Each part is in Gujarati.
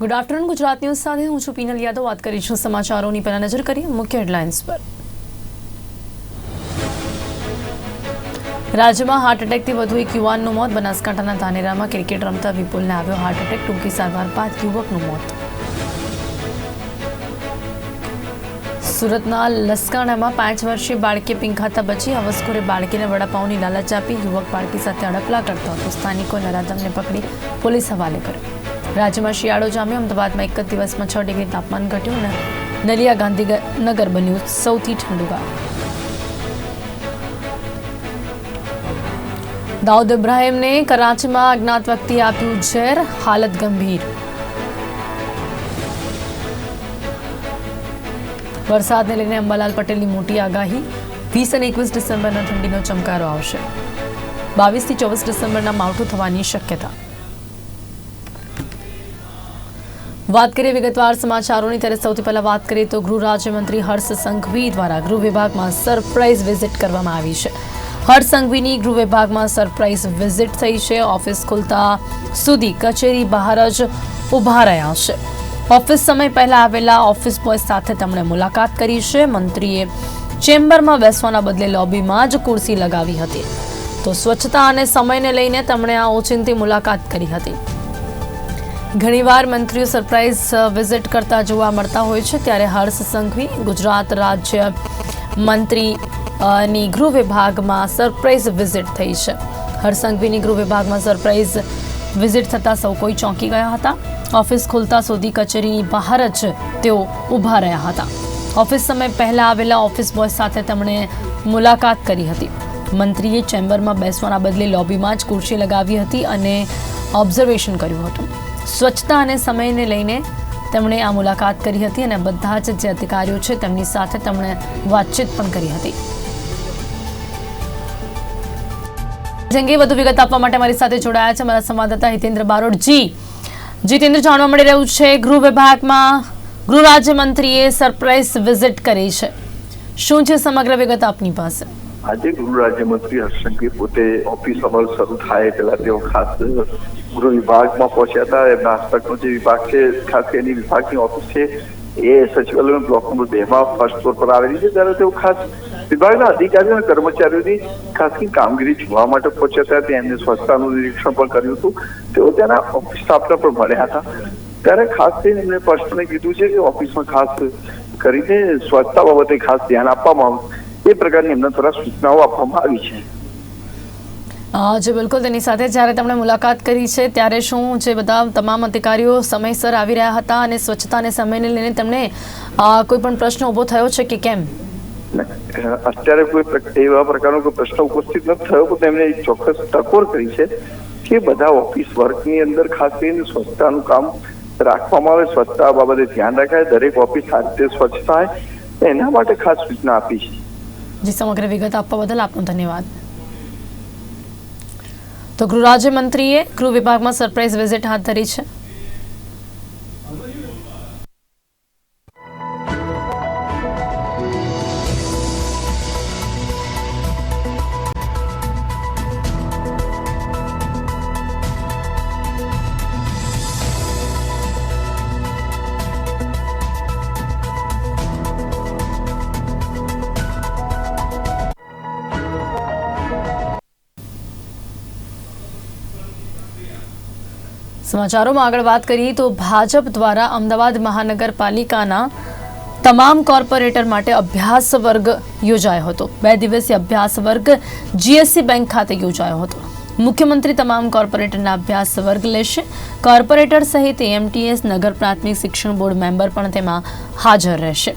ગુડ આફ્ટરનૂન ગુજરાત ન્યૂઝ સાથે હું છું પીનલ યાદવ. વાત કરીશું સમાચારોની. પહેલા નજર કરીએ મુખ્ય હેડલાઇન્સ પર. રાજ્યમાં હાર્ટ એટેકથી વધુ એક યુવાનનું મોત. બનાસકાંઠાના ધાનેરામાં ક્રિકેટ રમતા વિપુલને આવ્યો હાર્ટ એટેક ટૂંકી સારવાર બાદ યુવકનું મોત. સુરતના લસકાણામાં પાંચ વર્ષીય બાળકી પિંખાતા બચી. અવસ્કોરે બાળકીને વડાપાઉંની લાલચ આપી. યુવક બાળકી સાથે અડપલા કરતો હતો. સ્થાનિકો નરાધમને પકડી પોલીસ હવાલે કર્યો. રાજ્યમાં શિયાળો જામ્યો. અમદાવાદમાં એક જ દિવસમાં છ ડિગ્રી તાપમાન ઘટ્યું અને નલિયા ગાંધીનગર બન્યું સૌથી ઠંડુ ગામ. દાઉદ ઇબ્રાહીમને કરાચીમાં અજ્ઞાત વ્યક્તિએ આપ્યું ઝેર, હાલત ગંભીર. વરસાદને લઈને અંબાલાલ પટેલની મોટી આગાહી. વીસ અને એકવીસ ડિસેમ્બરના ઠંડીનો ચમકારો આવશે. બાવીસથી ચોવીસ ડિસેમ્બરના માવઠું થવાની શક્યતા. વાત કરીએ વિગતવાર સમાચારોની, ત્યારે સૌથી પહેલા વાત કરીએ તો ગૃહ રાજ્યમંત્રી હર્ષ સંઘવી દ્વારા ગૃહ વિભાગમાં સરપ્રાઇઝ વિઝિટ કરવામાં આવી છે. હર્ષ સંઘવીની ગૃહ વિભાગમાં સરપ્રાઇઝ વિઝિટ થઈ છે. ઓફિસ ખુલતા સુધી કચેરી બહાર જ ઊભા રહ્યા છે. ઓફિસ સમય પહેલા આવેલા ઓફિસ બોય સાથે તેમણે મુલાકાત કરી છે. મંત્રીએ ચેમ્બરમાં બેસવાના બદલે લોબીમાં જ ખુરશી લગાવી હતી. તો સ્વચ્છતા અને સમયને લઈને તેમણે આ ઓચિંતી મુલાકાત કરી હતી. ઘણીવાર મંત્રીઓ સરપ્રાઇઝ વિઝિટ કરતા જોવા મળતા હોય છે, ત્યારે હર્ષ સંઘવી ગુજરાત રાજ્ય મંત્રી ની ગૃહ વિભાગમાં સરપ્રાઇઝ વિઝિટ થઈ છે. હર્ષ સંઘવીની ગૃહ વિભાગમાં સરપ્રાઇઝ વિઝિટ થતાં સૌ કોઈ ચોંકી ગયા હતા. ઓફિસ ખુલતા સુધી કચેરીની બહાર જ તેઓ ઊભા રહ્યા હતા. ઓફિસ સમય પહેલાં આવેલા ઓફિસ બોય સાથે તેમણે મુલાકાત કરી હતી. મંત્રીએ ચેમ્બરમાં બેસવાના બદલે લોબીમાં જ ખુરશી લગાવી હતી અને ઓબ્ઝર્વેશન કર્યું હતું. સ્વચ્છતા અને સમયને લઈને તેમણે આ મુલાકાત કરી હતી અને બધા જ જે અધિકારીઓ છે તેમની સાથે તેમણે વાતચીત પણ કરી હતી. અંગે વધુ વિગત આપવા માટે મારી સાથે જોડાયા છે મારા સંવાદદાતા હિતેન્દ્ર બારોડ જી જીતેન્દ્ર જાણવા મળી રહ્યું છે, ગૃહ વિભાગમાં ગૃહ રાજ્યમંત્રીએ સરપ્રાઇઝ વિઝિટ કરી છે. શું છે સમગ્ર વિગત આપની પાસે? આજે ગૃહ રાજ્યમંત્રી હર્ષંઘવી પોતે ઓફિસ અમલ શરૂ થાય પહેલા તેઓ ખાસ ગૃહ વિભાગમાં પહોંચ્યા હતા. એમના હસ્તકનો જે વિભાગ છે, ખાસ એની વિભાગની ઓફિસ છે, એ સચિવાલય બ્લોક નંબર બે માં ફર્સ્ટ ફ્લોર પર આવેલી છે. ત્યારે તેઓ ખાસ વિભાગના અધિકારીઓ અને કર્મચારીઓની ખાસની કામગીરી જોવા માટે પહોંચ્યા હતા. ત્યાં એમને સ્વચ્છતાનું નિરીક્ષણ પણ કર્યું હતું. તેઓ ત્યાંના ઓફિસ સ્ટાફને પણ મળ્યા હતા. ત્યારે ખાસ કરીને એમણે સ્પષ્ટપણે કીધું છે કે ઓફિસમાં ખાસ કરીને સ્વચ્છતા બાબતે ખાસ ધ્યાન આપવામાં આવે એ પ્રકારની એમના દ્વારા સૂચનાઓ આપવામાં આવી છે. જે બિલકુલ. તેની સાથે જ્યારે તેમણે મુલાકાત કરી છે ત્યારે શું જે બધા તમામ અધિકારીઓ સમયસર આવી રહ્યા હતા અને સ્વચ્છતા અને સમયને લઈને તેમને કોઈ પણ પ્રશ્ન ઊભો થયો છે કે કેમ? અત્યારે કોઈ એવા પ્રકારનો કોઈ પ્રશ્ન ઉપસ્થિત નથી થયો પણ તેમણે એક ચોક્કસ ટકોર કરી છે કે બધા ઓફિસ વર્કની અંદર ખાસ કરીને સ્વચ્છતાનું કામ રાખવામાં આવે સ્વચ્છતા બાબતે ધ્યાન રખાય દરેક ઓફિસ આ રીતે સ્વચ્છ થાય એના માટે ખાસ સૂચના આપી છે. જી સમગ્ર વિગત આપવા બદલ આપનો ધન્યવાદ તો ગૃહ રાજ્યમંત્રીએ ગૃહ વિભાગમાં સરપ્રાઇઝ વિઝિટ હાથ ધરી છે સમાચારોમાં આગળ વાત કરીએ તો ભાજપ દ્વારા અમદાવાદ મહાનગરપાલિકાના તમામ કોર્પોરેટર માટે અભ્યાસ વર્ગ યોજાયો હતો. બે દિવસીય અભ્યાસ વર્ગ જીએસસી બેંક ખાતે યોજાયો હતો. મુખ્યમંત્રી તમામ કોર્પોરેટરના અભ્યાસ વર્ગ લેશે. કોર્પોરેટર સહિત એમટીએસ નગર પ્રાથમિક શિક્ષણ બોર્ડ મેમ્બર પણ તેમાં હાજર રહેશે.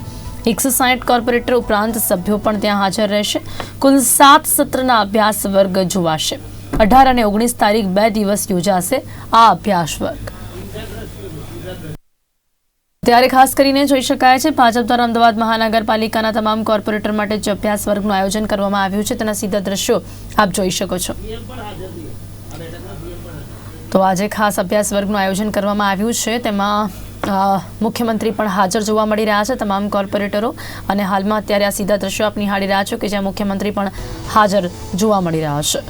એકસો સાઠ કોર્પોરેટર ઉપરાંત સભ્યો પણ ત્યાં હાજર રહેશે. કુલ સાત સત્રના અભ્યાસ વર્ગ જોવાશે. અઢાર અને ઓગણીસ તારીખ બે દિવસ યોજાશે આ અભ્યાસ વર્ગ. ત્યારે ખાસ કરીને જોઈ શકાય છે, ભાજપ દ્વારા અમદાવાદ મહાનગરપાલિકાના તમામ કોર્પોરેટર માટે જે અભ્યાસ વર્ગનું આયોજન કરવામાં આવ્યું છે. તેના સીધા દ્રશ્યો આપ જોઈ શકો છો. તો આજે ખાસ અભ્યાસ વર્ગનું આયોજન કરવામાં આવ્યું છે. તેમાં મુખ્યમંત્રી પણ હાજર જોવા મળી રહ્યા છે તમામ કોર્પોરેટરો અને હાલમાં અત્યારે આ સીધા દ્રશ્યો આપ નિહાળી રહ્યા છો કે જ્યાં મુખ્યમંત્રી પણ હાજર જોવા મળી રહ્યા છે.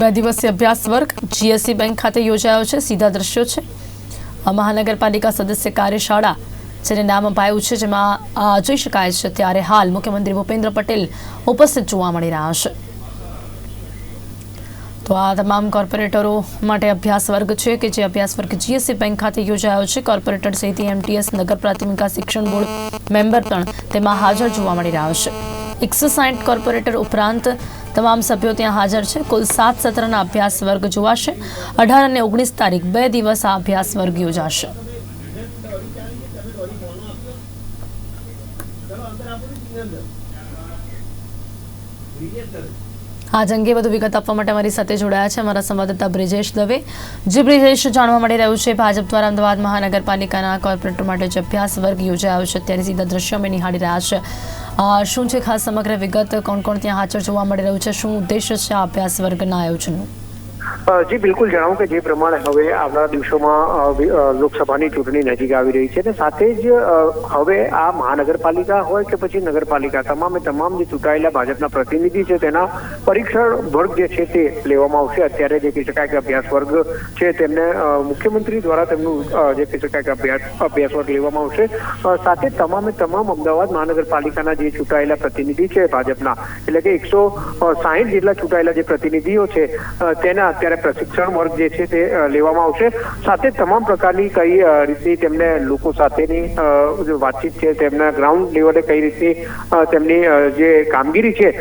બે દિવસીય અભ્યાસ વર્ગ જીએસસી બેંક ખાતે યોજાયો છે. સીધા દ્રશ્યો છે. મહાનગરપાલિકા સદસ્ય કાર્યશાળા, જેને નામ અપાયું છે, જેમાં જોઈ શકાય છે ત્યારે હાલ મુખ્યમંત્રી ભૂપેન્દ્ર પટેલ ઉપસ્થિત જોવા મળી રહ્યા છે. તો આ તમામ કોર્પોરેટરો માટે અભ્યાસ વર્ગ છે કે જે અભ્યાસ વર્ગ જીએસસી બેંક ખાતે યોજાયો છે. કોર્પોરેટર સહિત એમટીએસ નગર પ્રાથમિકા શિક્ષણ બોર્ડ મેમ્બર પણ તેમાં હાજર જોવા મળી રહ્યા છે. એકસો સાઠ કોર્પોરેટર ઉપરાંત તમામ સભ્યો ત્યાં હાજર છે. કુલ સાત સત્રના અભ્યાસ વર્ગ જોવાશે. અઢાર અને ઓગણીસ તારીખ બે દિવસ આ અભ્યાસ વર્ગ યોજાશે. આજ અંગે વધુ વિગત આપવા માટે અમારી સાથે જોડાયા છે અમારા સંવાદદાતા બ્રિજેશ દવે. જે બ્રિજેશ જાણવા મળી રહ્યું છે, ભાજપ દ્વારા અમદાવાદ મહાનગરપાલિકાના કોર્પોરેટર માટે જે અભ્યાસ વર્ગ યોજાયો છે ત્યારે સીધા દ્રશ્યો અમે નિહાળી રહ્યા છે. શું છે ખાસ સમગ્ર વિગત? કોણ કોણ ત્યાં હાજર જોવા મળી રહ્યું છે? શું ઉદ્દેશ્ય છે આ અભ્યાસ વર્ગના આયોજનનું? જી, બિલકુલ જણાવું કે જે પ્રમાણે હવે આવનારા દિવસોમાં લોકસભાની ચૂંટણી નજીક આવી રહી છે. અને સાથે જ હવે આ મહાનગરપાલિકા હોય કે પછી નગરપાલિકા, તમામે તમામ જે ચૂંટાયેલા ભાજપના પ્રતિનિધિ છે, તેના પરીક્ષણ વર્ગ જે છે તે લેવામાં આવશે. અત્યારે જે કહી શકાય કે અભ્યાસ વર્ગ છે, તેમને મુખ્યમંત્રી દ્વારા તેમનું જે કહી શકાય કે અભ્યાસ અભ્યાસ વર્ગ લેવામાં આવશે. સાથે તમામે તમામ અમદાવાદ મહાનગરપાલિકાના જે ચૂંટાયેલા પ્રતિનિધિ છે ભાજપના, એટલે કે એકસો સાહીઠ જેટલા ચૂંટાયેલા જે પ્રતિનિધિઓ છે તેના અત્યારે પ્રશિક્ષણ વર્ગ જે છે તે લેવામાં આવશે. સાથે તમામ પ્રકારની કઈ રીતની તેમને લોકો સાથેની વાતચીત છે, તેમના ગ્રાઉન્ડ લેવલે કઈ રીતની તેમની જે કામગીરી છે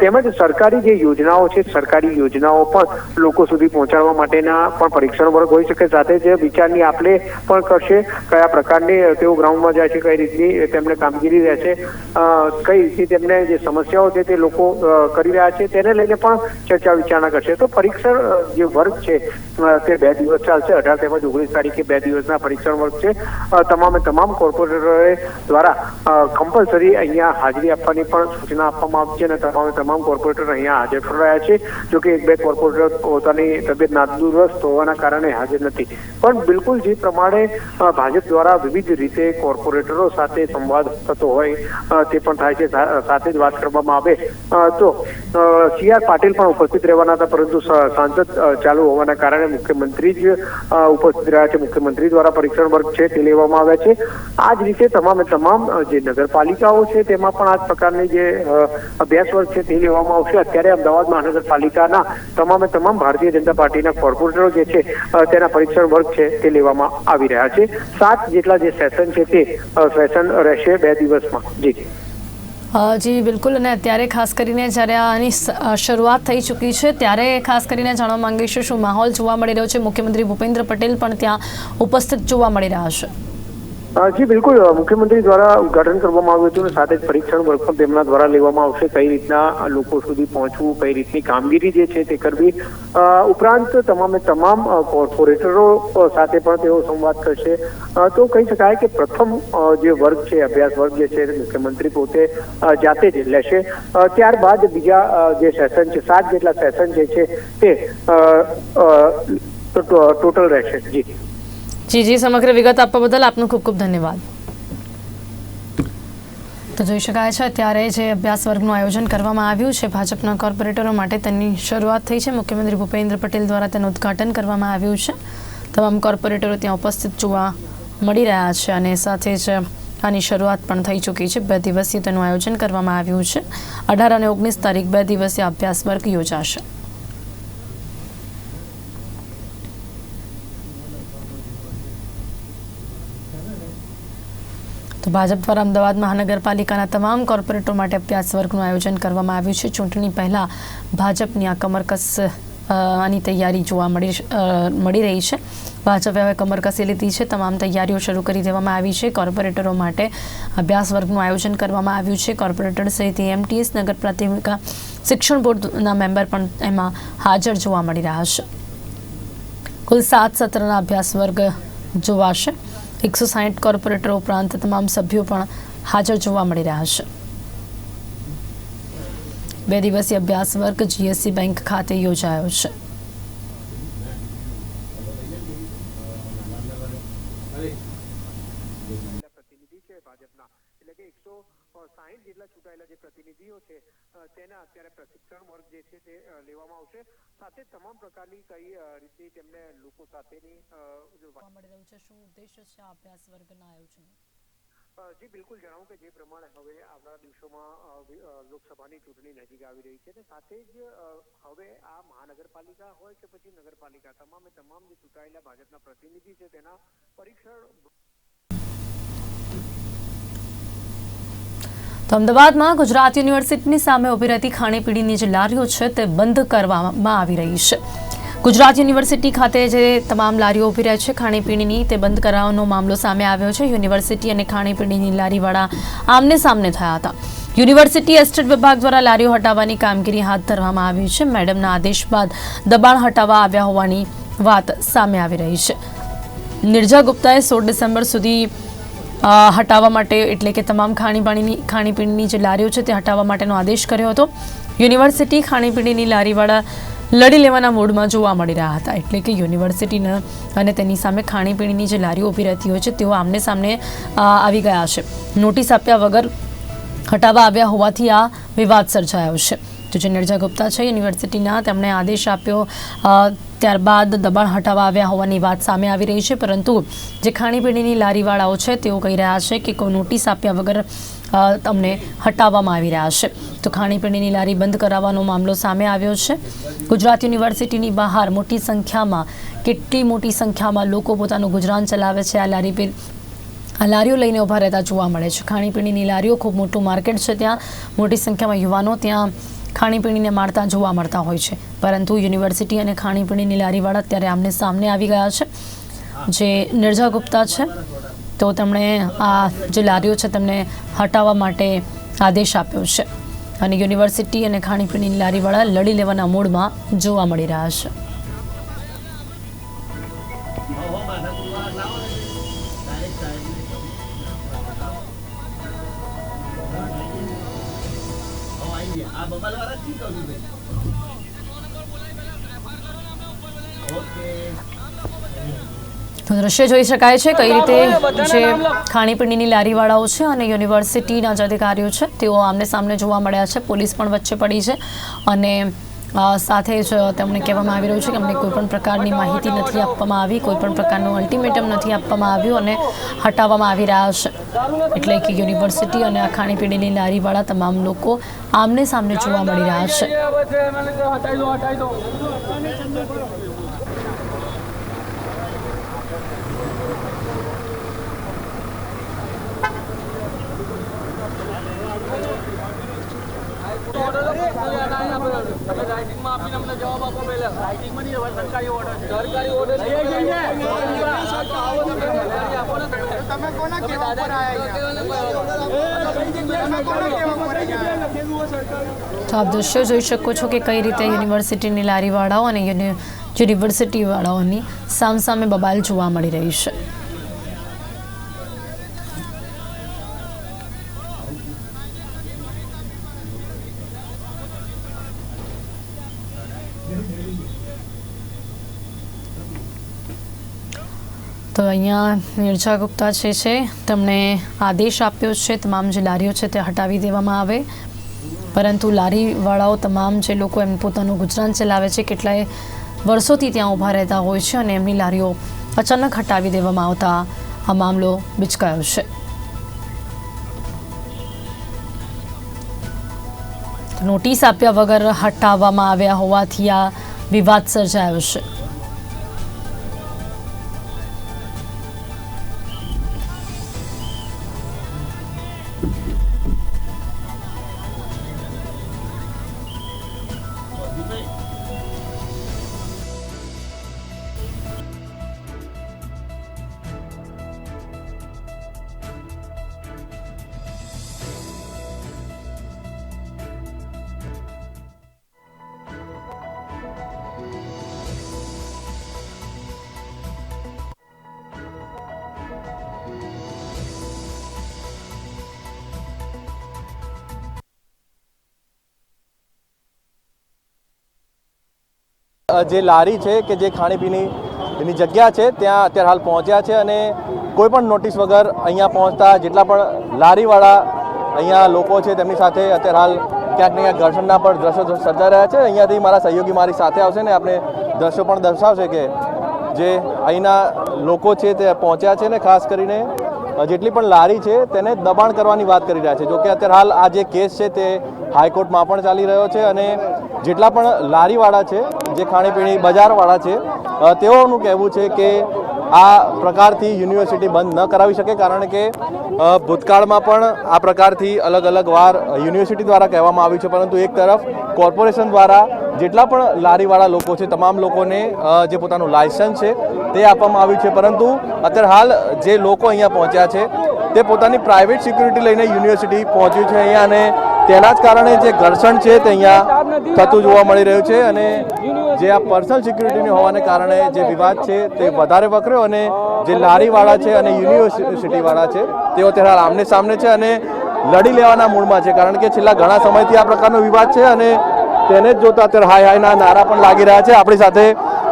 તેમજ સરકારી જે યોજનાઓ છે, સરકારી યોજનાઓ પણ લોકો સુધી પહોંચાડવા માટેના પણ પરીક્ષણ વર્ગ હોઈ શકે. સાથે જે વિચારની આપલે પણ કરશે, કયા પ્રકારની તેઓ ગ્રાઉન્ડમાં જાય છે, કઈ રીતની તેમને કામગીરી રહેશે કઈ રીતની તેમને જે સમસ્યાઓ છે તે લોકો કરી રહ્યા છે, તેને લઈને પણ ચર્ચા વિચારણા કરશે. તો પરીક્ષણ જે વર્ગ છે તે બે દિવસ ચાલશે. અઢાર તેમજ ઓગણીસ તારીખે બે દિવસના પરીક્ષણ વર્ગ છે. તમામે તમામ કોર્પોરેટરોએ દ્વારા કમ્પલસરી અહીંયા હાજરી આપવાની પણ સૂચના આપવામાં આવી છે અને તમામે તમામ કોર્પોરેટર અહીંયા હાજર રહ્યા છે. જો કે એક બે કોર્પોરેટર પોતાની તબિયત નાદુરસ્ત હોવાના કારણે હાજર નથી. પણ બિલકુલ જે પ્રમાણે ભાજપ દ્વારા વિવિધ રીતે કોર્પોરેટરો સાથે સંવાદ થતો હોય તે પણ થાય છે. સાથે જ વાત કરવામાં આવે. તો સી આર પાટીલ પણ ઉપસ્થિત રહેવાના હતા, પરંતુ સાંસદ ચાલુ હોવાના કારણે મુખ્યમંત્રી જ ઉપસ્થિત રહ્યા છે. મુખ્યમંત્રી દ્વારા પરીક્ષણ વર્ગ છે તે લેવામાં આવ્યા છે. આ જ રીતે તમામે તમામ જે નગરપાલિકાઓ છે તેમાં પણ આ જ પ્રકારની જે અભ્યાસ વર્ગ છે તે લેવામાં આવશે. અત્યારે અમદાવાદ મહાનગરપાલિકાના તમામે તમામ ભારતીય જનતા પાર્ટીના કોર્પોરેટરો જે છે તેના પરીક્ષણ વર્ગ છે તે લેવામાં આવી રહ્યા છે. સાત જેટલા જે સેશન છે તે સેશન રહેશે બે દિવસમાં. જી. અ, જી, બિલકુલ. અને અત્યારે ખાસ કરીને જ્યારે આની શરૂઆત થઈ ચૂકી છે, ત્યારે ખાસ કરીને જાણવા માંગીશું શું માહોલ જોવા મળી રહ્યો છે. મુખ્યમંત્રી ભૂપેન્દ્ર પટેલ પણ ત્યાં ઉપસ્થિત જોવા મળી રહ્યા છે. જી, બિલકુલ. મુખ્યમંત્રી દ્વારા ઉદઘાટન કરવામાં આવ્યું હતું અને સાથે જ પરીક્ષણ વર્ગ પણ તેમના દ્વારા લેવામાં આવશે. કઈ રીતના લોકો સુધી પહોંચવું, કઈ રીતની કામગીરી જે છે તે કરવી ઉપરાંત તમામે તમામ કોર્પોરેટરો સાથે પણ તેઓ સંવાદ કરશે. તો કહી શકાય કે પ્રથમ જે વર્ગ છે, અભ્યાસ વર્ગ જે છે, મુખ્યમંત્રી પોતે જાતે જ લેશે. ત્યારબાદ બીજા જે સેશન છે, સાત જેટલા સેશન જે છે તે ટોટલ રહેશે. જી. જી જી, સમગ્ર વિગત આપવા બદલ આપનો ખૂબ ખૂબ ધન્યવાદ. તો જોઈ શકાય છે, અત્યારે જે અભ્યાસ વર્ગનું આયોજન કરવામાં આવ્યું છે, ભાજપના કોર્પોરેટરો માટે તેની શરૂઆત થઈ છે. મુખ્યમંત્રી ભૂપેન્દ્ર પટેલ દ્વારા તેનું ઉદ્ઘાટન કરવામાં આવ્યું છે. તમામ કોર્પોરેટરો ત્યાં ઉપસ્થિત જોવા મળી રહ્યા છે અને સાથે જ આની શરૂઆત પણ થઈ ચૂકી છે. બે દિવસીય તેનું આયોજન કરવામાં આવ્યું છે. અઢાર અને ઓગણીસ તારીખ બે દિવસીય અભ્યાસ વર્ગ યોજાશે. ભાજપ દ્વારા અમદાવાદ મહાનગરપાલિકાના તમામ કોર્પોરેટરો માટે અભ્યાસ વર્ગનું આયોજન કરવામાં આવ્યું છે. ચૂંટણી પહેલાં ભાજપની આ કમરકસ આની તૈયારી જોવા મળી મળી રહી છે. ભાજપે હવે કમર કસી લીધી છે. તમામ તૈયારીઓ શરૂ કરી દેવામાં આવી છે. કોર્પોરેટરો માટે અભ્યાસ વર્ગનું આયોજન કરવામાં આવ્યું છે. કોર્પોરેટર સહિત એમટીએસ નગર પ્રાથમિકા શિક્ષણ બોર્ડના મેમ્બર પણ એમાં હાજર જોવા મળી રહ્યા છે. કુલ સાત સત્રના અભ્યાસ વર્ગ જોવાશે. એકસો સાહીઠ કોર્પોરેટરો ઉપરાંત તમામ સભ્યો પણ હાજર જોવા મળી રહ્યા છે. બે દિવસીય અભ્યાસ વર્ગ જીએસસી બેંક ખાતે યોજાયો છે પ્રતિનિધિ છે ભાજપના એટલે કે એકસો સાહીઠ જેટલા ચૂંટાયેલા જે પ્રતિનિધિઓ છે અ, તેના અત્યારે ત્યારે પ્રશિક્ષણ વર્ગ જે છે તે અ, લેવામાં આવશે સાથે તમામ પ્રકારની કઈ રીતે તેમને લોકો સાથેની મળી રહ્યું છે શું ઉદ્દેશ્ય છે આ અભ્યાસ વર્ગના આયોજન જી બિલકુલ જણાવું કે જે પ્રમાણે હવે આવનારા દિવસોમાં લોકસભાની ચૂંટણી નજીક આવી રહી છે અને સાથે જ હવે આ મહાનગરપાલિકા હોય કે પછી નગરપાલિકા તમામે તમામ જે ચૂંટાયેલા ભાજપના પ્રતિનિધિ છે તેના પરીક્ષણ તો અમદાવાદમાં ગુજરાત યુનિવર્સિટીની સામે ઊભી રહેતી ખાણીપીણીની જે લારીઓ છે તે બંધ કરવામાં આવી રહી છે. ગુજરાત યુનિવર્સિટી ખાતે જે તમામ લારીઓ ઊભી રહે છે, ખાણીપીણીની તે બંધ કરાવવાનો મામલો સામે આવ્યો છે. યુનિવર્સિટી અને ખાણીપીણીની લારીવાળા આમને સામને થયા હતા. યુનિવર્સિટી એસ્ટેટ વિભાગ દ્વારા લારીઓ હટાવવાની કામગીરી હાથ ધરવામાં આવી છે. મેડમના આદેશ બાદ દબાણ હટાવવા આવ્યા હોવાની વાત સામે આવી રહી છે. નિર્જા ગુપ્તાએ સોળ ડિસેમ્બર સુધી હટાવવા માટે એટલે કે તમામ ખાણીપાણીની, ખાણીપીણીની જે લારીઓ છે તે હટાવવા માટેનો આદેશ કર્યો હતો. યુનિવર્સિટી ખાણીપીણીની લારીવાળા લડી લેવાના મૂડમાં જોવા મળી રહ્યા હતા. એટલે કે યુનિવર્સિટીના અને તેની સામે ખાણીપીણીની જે લારીઓ ઊભી રહેતી હોય છે, તેઓ આમને સામને આવી ગયા છે. નોટિસ આપ્યા વગર હટાવવા આવ્યા હોવાથી આ વિવાદ સર્જાયો છે. તો જે નિર્જા ગુપ્તા છે, યુનિવર્સિટીના તેમણે આદેશ આપ્યો ત્યારબાદ દબાણ હટાવવા આવ્યા હોવાની વાત સામે આવી રહી છે, પરંતુ જે ખાણીપીણીની લારીવાળાઓ છે, તેઓ કહી રહ્યા છે કે કોઈ નોટિસ આપ્યા વગર તમને હટાવવામાં આવી રહ્યા છે. તો ખાણીપીણીની લારી બંધ કરાવવાનો મામલો સામે આવ્યો છે. ગુજરાત યુનિવર્સિટીની બહાર મોટી સંખ્યામાં, કેટલી મોટી સંખ્યામાં લોકો પોતાનું ગુજરાન ચલાવે છે, આ લારી પર આ લારીઓ લઈને ઊભા રહેતા જોવા મળે છે. ખાણીપીણીની લારીઓ ખૂબ મોટું માર્કેટ છે ત્યાં. મોટી સંખ્યામાં યુવાનો ત્યાં ખાણીપીણીને માણતા જોવા મળતા હોય છે. પરંતુ યુનિવર્સિટી અને ખાણીપીણીની લારીવાળા અત્યારે આમને સામને આવી ગયા છે. જે નિર્જા ગુપ્તા છે, તો તેમણે આ જે લારીઓ છે તેમને હટાવવા માટે આદેશ આપ્યો છે. અને યુનિવર્સિટી અને ખાણીપીણીની લારીવાળા લડી લેવાના મૂડમાં જોવા મળી રહ્યા છે. તો દ્રશ્ય જોઈ શકાય છે કઈ રીતે જે ખાણીપીણીની લારીવાળાઓ છે અને યુનિવર્સિટીના જે અધિકારીઓ છે તેઓ આમને સામને જોવા મળ્યા છે. પોલીસ પણ વચ્ચે પડી છે અને સાથે જ તેમણે કહેવામાં આવી રહ્યું છે કે અમને કોઈપણ પ્રકારની માહિતી નથી આપવામાં આવી કોઈપણ પ્રકારનું અલ્ટિમેટમ નથી આપવામાં આવ્યું અને હટાવવામાં આવી રહ્યા છે. એટલે કે યુનિવર્સિટી અને આ ખાણીપીણીની લારીવાળા તમામ લોકો આમને સામને જોવા મળી રહ્યા છે. આપીને અમને જવાબ આપો પહેલા રાઇટિંગમાં નહીં સરકારી ઓર્ડર છે. સરકારી ઓર્ડર આપો. તમે તમે કોના કેવા પર તો આપ દ્રશ્યો જોઈ શકો છો કે કઈ રીતે યુનિવર્સિટીની લારીવાળાઓ અને યુનિ યુનિવર્સિટીવાળાઓની સામસામે બબાલ જોવા મળી રહી છે. અહીંયા નિર્જા ગુપ્તા જે છે, તેમણે આદેશ આપ્યો છે, તમામ જે લારીઓ છે તે હટાવી દેવામાં આવે. પરંતુ લારીવાળાઓ તમામ જે લોકો એમ પોતાનું ગુજરાન ચલાવે છે, કેટલાય વર્ષોથી ત્યાં ઊભા રહેતા હોય છે અને એમની લારીઓ અચાનક હટાવી દેવામાં આવતા આ મામલો બિચકાયો છે. નોટિસ આપ્યા વગર હટાવવામાં આવ્યા હોવાથી આ વિવાદ સર્જાયો છે. જે લારી છે કે જે ખાણીપીણી એની જગ્યા છે, ત્યાં અત્યારે હાલ પહોંચ્યા છે અને કોઈ પણ નોટિસ વગર અહીંયા પહોંચતા જેટલા પણ લારીવાળા અહીંયા લોકો છે તેમની સાથે અત્યારે હાલ ક્યાંક ને ક્યાંક ઘર્ષણના પણ દ્રશ્યો સર્જાઈ રહ્યા છે. અહીંયાથી મારા સહયોગી મારી સાથે આવશે ને આપણે દ્રશ્યો પણ દર્શાવશે કે જે અહીંના લોકો છે તે પહોંચ્યા છે ને ખાસ કરીને જેટલી પણ લારી છે તેને દબાણ કરવાની વાત કરી રહ્યા છે. જોકે અત્યારે હાલ આ જે કેસ છે તે હાઈકોર્ટમાં પણ ચાલી રહ્યો છે અને જેટલા પણ લારીવાળા છે, જે ખાણીપીણી બજારવાળા છે તેઓનું કહેવું છે કે આ પ્રકારથી યુનિવર્સિટી બંધ ન કરાવી શકે કારણ કે ભૂતકાળમાં પણ આ પ્રકારથી અલગ અલગ વાર યુનિવર્સિટી દ્વારા કહેવામાં આવ્યું છે. પરંતુ એક તરફ કોર્પોરેશન દ્વારા જેટલા પણ લારીવાળા લોકો છે, તમામ લોકોને જે પોતાનું લાયસન્સ છે તે આપવામાં આવ્યું છે. પરંતુ અત્યારે હાલ જે લોકો અહીંયા પહોંચ્યા છે, તે પોતાની પ્રાઇવેટ સિક્યુરિટી લઈને યુનિવર્સિટી પહોંચ્યું છે અહીંયા અને તેના જ કારણે જે ઘર્ષણ છે તે અહીંયા થતું જોવા મળી રહ્યું છે અને જે આ પર્સનલ સિક્યુરિટીની હોવાને કારણે જે વિવાદ છે તે વધારે વકર્યો અને જે લારીવાળા છે અને યુનિવર્સિટીવાળા છે, તેઓ અત્યારે આમને સામને છે અને લડી લેવાના મૂડમાં છે. કારણ કે છેલ્લા ઘણા સમયથી આ પ્રકારનો વિવાદ છે અને તેને જ જોતા અત્યારે હાય હાયના નારા પણ લાગી રહ્યા છે. આપણી સાથે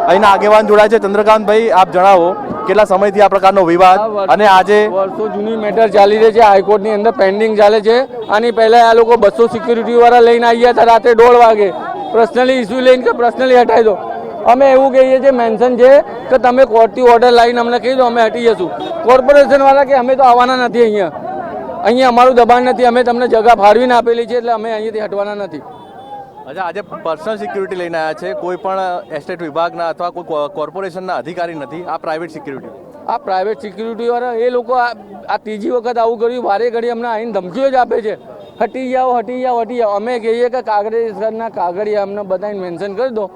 અહીંના આગેવાન જોડાય છે. ચંદ્રકાંતભાઈ, આપ જણાવો. કેટલા સમયથી આ પ્રકારનો વિવાદ અને આજે વર્ષો જૂની મેટર ચાલી રહી છે હાઈકોર્ટની અંદર પેન્ડિંગ ચાલે છે. આની પહેલા આ લોકો બસો સિક્યુરિટી વાળા લઈને આવ્યા હતા રાત્રે દોઢ વાગે. પર્સનલી ઇસ્યુ લઈને કે પર્સનલી હટાવી દો. અમે એવું કહીએ છીએ મેન્શન છે કે તમે કોર્ટથી ઓર્ડર લાવીને અમને કહી દો અમે હટી જશું. કોર્પોરેશન વાળા કે અમે તો આવવાના નથી અહીંયા. અહીંયા અમારું દબાણ નથી અમે તમને જગા ફાળવીને આપેલી છે એટલે અમે અહીંયાથી હટવાના નથી. અચ્છા, આજે પર્સનલ સિક્યુરિટી લઈને આવ્યા છે. કોઈ પણ એસ્ટેટ વિભાગના અથવા કોઈ કોર્પોરેશનના અધિકારી નથી. આ પ્રાઇવેટ સિક્યુરિટી આ પ્રાઇવેટ સિક્યુરિટી વાળા, એ લોકો આ ત્રીજી વખત આવું કર્યું. વારે ઘડી અમને આવીને ધમકીઓ જ આપે છે. હટી જાઓ હટી જાઓ હટી જાઓ. અમે કહીએ કે કાગળના કાગળિયા અમને બધાને મેન્શન કરી દો.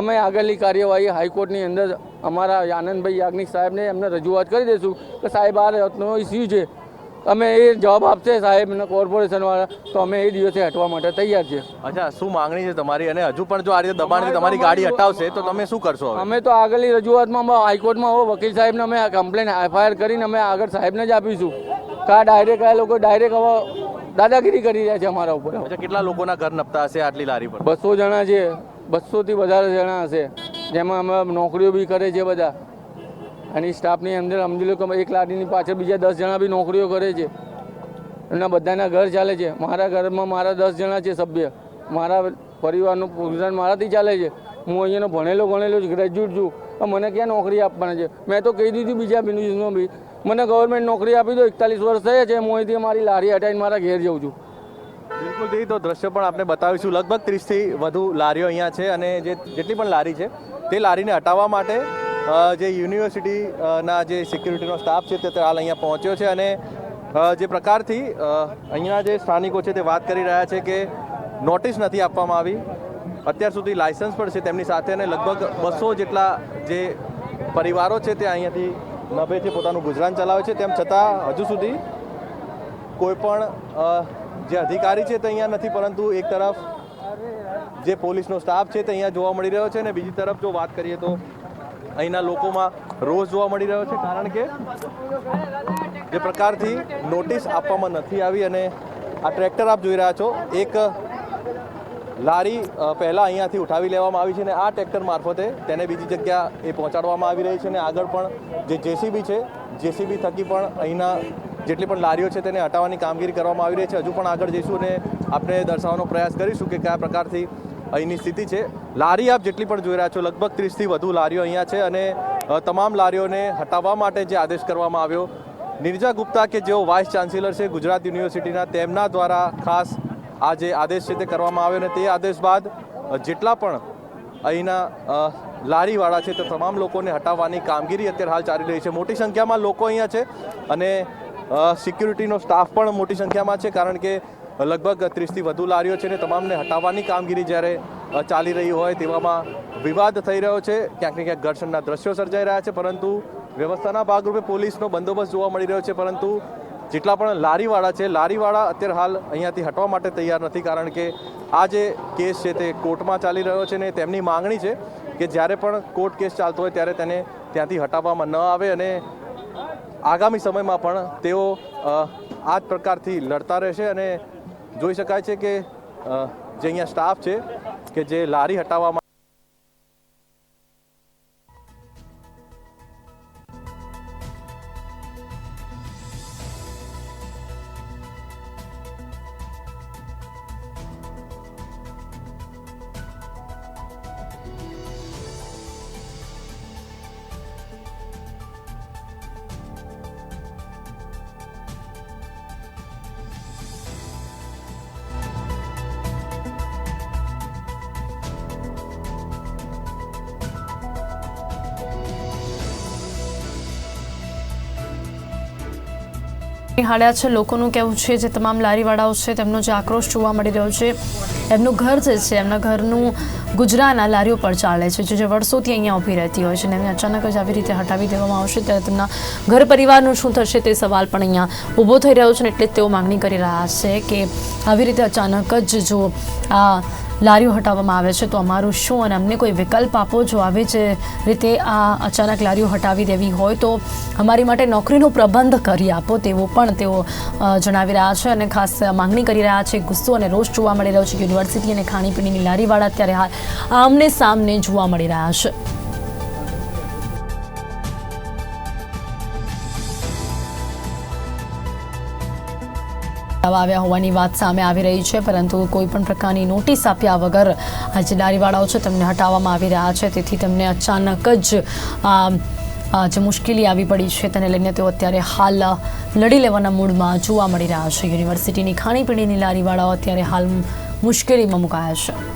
અમે આગળની કાર્યવાહી હાઈકોર્ટની અંદર અમારા આનંદભાઈ યાજ્ઞિક સાહેબને એમને રજૂઆત કરી દઈશું કે સાહેબ, આ રત્નો ઇસ્યુ છે. અમે એ જવાબ આપશે સાહેબને કોર્પોરેશનવાળા તો અમે એ દિવસે હટવા માટે તૈયાર છીએ. અચ્છા શું માંગણી છે તમારી? અને હજુ પણ જો આ રીતે દબાણ તમારી ગાડી હટાવશે તો તમે શું કરશો અમે તો આગળની રજૂઆતમાં હાઈકોર્ટમાં વકીલ સાહેબને અમે કમ્પ્લેન એફઆઈઆર કરીને અમે આગળ સાહેબને જ આપીશું. કા ડાયરેક્ટ આ લોકો ડાયરેક્ટ હવે દાદાગીરી કરી રહ્યા છે અમારા ઉપર. કેટલા લોકોના ઘર નપતા હશે આટલી લારી પર? બસો જણા છે. બસોથી વધારે જણા હશે. જેમાં અમે નોકરીઓ બી કરે છે બધા. અને સ્ટાફની અંદર સમજી લો કે એક લારીની પાછળ બીજા દસ જણા બી નોકરીઓ કરે છે. એમના બધાના ઘર ચાલે છે. મારા ઘરમાં મારા દસ જણા છે સભ્ય. મારા પરિવારનું ગુજરાન મારાથી ચાલે છે. હું અહીંયાનો ભણેલો ગણેલો છું ગ્રેજ્યુએટ છું. મને ક્યાં નોકરી આપવાની છે? મેં તો કહી દીધું બીજા બિઝનેસમાં બી. મને ગવર્મેન્ટ નોકરી આપી દો, એકતાલીસ વર્ષ થયા છે. હું અહીંથી મારી લારી હટાવીને મારા ઘેર જઉં છું. બિલકુલ દી તો દ્રશ્ય પણ આપણે બતાવીશું. લગભગ ત્રીસથી વધુ લારીઓ અહીંયા છે અને જે, જેટલી પણ લારી છે, તે લારીને હટાવવા માટે જે યુનિવર્સિટીના જે સિક્યુરિટીનો સ્ટાફ છે તે હાલ અહીંયા પહોંચ્યો છે અને જે પ્રકારથી અહીંના જે સ્થાનિકો છે તે વાત કરી રહ્યા છે કે નોટિસ નથી આપવામાં આવી. અત્યાર સુધી લાયસન્સ પણ છે તેમની સાથે અને લગભગ બસો જેટલા જે પરિવારો છે તે અહીંયાથી નભે છે પોતાનું ગુજરાન ચલાવે છે. તેમ છતાં હજુ સુધી કોઈ પણ જે અધિકારી છે તે અહીંયા નથી, પરંતુ એક તરફ જે પોલીસનો સ્ટાફ છે તે અહીંયા જોવા મળી રહ્યો છે અને બીજી તરફ જો વાત કરીએ તો અહીંના લોકોમાં રોષ જોવા મળી રહ્યો છે કારણ કે જે પ્રકારથી નોટિસ આપવામાં નથી આવી અને આ ટ્રેક્ટર આપ જોઈ રહ્યા છો, એક લારી પહેલાં અહીંયાથી ઉઠાવી લેવામાં આવી છે અને આ ટ્રેક્ટર મારફતે તેને બીજી જગ્યા એ પહોંચાડવામાં આવી રહી છે અને આગળ પણ જે જેસીબી છે, જેસીબી થકી પણ અહીંના જેટલી પણ લારીઓ છે તેને હટાવવાની કામગીરી કરવામાં આવી રહી છે. હજુ પણ આગળ જઈશું અને આપણે દર્શાવવાનો પ્રયાસ કરીશું કે કયા પ્રકારથી અહીંની સ્થિતિ છે. લારી આપ જેટલી પણ જોઈ રહ્યા છો, લગભગ ત્રીસથી વધુ લારીઓ અહીંયા છે અને તમામ લારીઓને હટાવવા માટે જે આદેશ કરવામાં આવ્યો, નિર્જા ગુપ્તા કે જેઓ વાઇસ ચાન્સેલર છે ગુજરાત યુનિવર્સિટીના, તેમના દ્વારા ખાસ આ જે આદેશ છે તે કરવામાં આવ્યો અને તે આદેશ બાદ જેટલા પણ અહીંના લારીવાળા છે તે તમામ લોકોને હટાવવાની કામગીરી અત્યારે હાલ ચાલી રહી છે. મોટી સંખ્યામાં લોકો અહીંયા છે અને સિક્યુરિટીનો સ્ટાફ પણ મોટી સંખ્યામાં છે કારણ કે લગભગ ત્રીસથી વધુ લારીઓ છે ને તમામને હટાવવાની કામગીરી જ્યારે ચાલી રહી હોય તેવામાં વિવાદ થઈ રહ્યો છે. ક્યાંક ને ક્યાંક ઘર્ષણના દ્રશ્યો સર્જાઈ રહ્યા છે, પરંતુ વ્યવસ્થાના ભાગરૂપે પોલીસનો બંદોબસ્ત જોવા મળી રહ્યો છે, પરંતુ જેટલા પણ લારીવાળા છે, લારીવાળા અત્યારે હાલ અહીંયાથી હટવા માટે તૈયાર નથી, કારણ કે આ જે કેસ છે તે કોર્ટમાં ચાલી રહ્યો છે ને તેમની માંગણી છે કે જ્યારે પણ કોર્ટ કેસ ચાલતો હોય ત્યારે તેને ત્યાંથી હટાવવામાં ન આવે અને આગામી સમયમાં પણ તેઓ આ જ પ્રકારથી લડતા રહેશે અને જોઈ શકાય છે કે જે અહીંયા સ્ટાફ છે કે જે લારી હટાવવામાં નિહાળ્યા છે. લોકોનું કહેવું છે જે તમામ લારીવાળાઓ છે તેમનો જે આક્રોશ જોવા મળી રહ્યો છે. એમનું ઘર જે છે, એમના ઘરનું ગુજરાના લારીઓ પર ચાલે છે, જે વર્ષોથી અહીંયા ઊભી રહેતી હોય છે અને એમને અચાનક જ આવી રીતે હટાવી દેવામાં આવશે ત્યારે તેમના ઘર પરિવારનું શું થશે તે સવાલ પણ અહીંયા ઊભો થઈ રહ્યો છે ને એટલે જ તેઓ માંગણી કરી રહ્યા છે કે આવી રીતે અચાનક જ જો આ લારીઓ હટાવવામાં આવે છે, તો અમારું શું અને અમને કોઈ વિકલ્પ આપો જો આવી જ રીતે આ અચાનક લારીઓ હટાવી દેવી હોય, તો અમારી માટે નોકરીનો પ્રબંધ કરી આપો, તેવો પણ તેઓ જણાવી રહ્યા છે અને ખાસ માંગણી કરી રહ્યા છે. ગુસ્સો અને રોષ જોવા મળી રહ્યો છે યુનિવર્સિટી અને ખાણીપીણીની લારીવાળા અત્યારે હાલ આમને સામને જોવા મળી રહ્યા છે. આવ્યા હોવાની વાત સામે આવી રહી છે, પરંતુ કોઈ પણ પ્રકારની નોટિસ આપ્યા વગર આ જે લારીવાળાઓ છે તેમને હટાવવામાં આવી રહ્યા છે. તેથી તેમને અચાનક જ જે મુશ્કેલી આવી પડી છે તેને લઈને તેઓ અત્યારે હાલ લડી લેવાના મૂડમાં જોવા મળી રહ્યા છે. યુનિવર્સિટીની ખાણીપીણીની લારીવાળાઓ અત્યારે હાલ મુશ્કેલીમાં મુકાયા છે.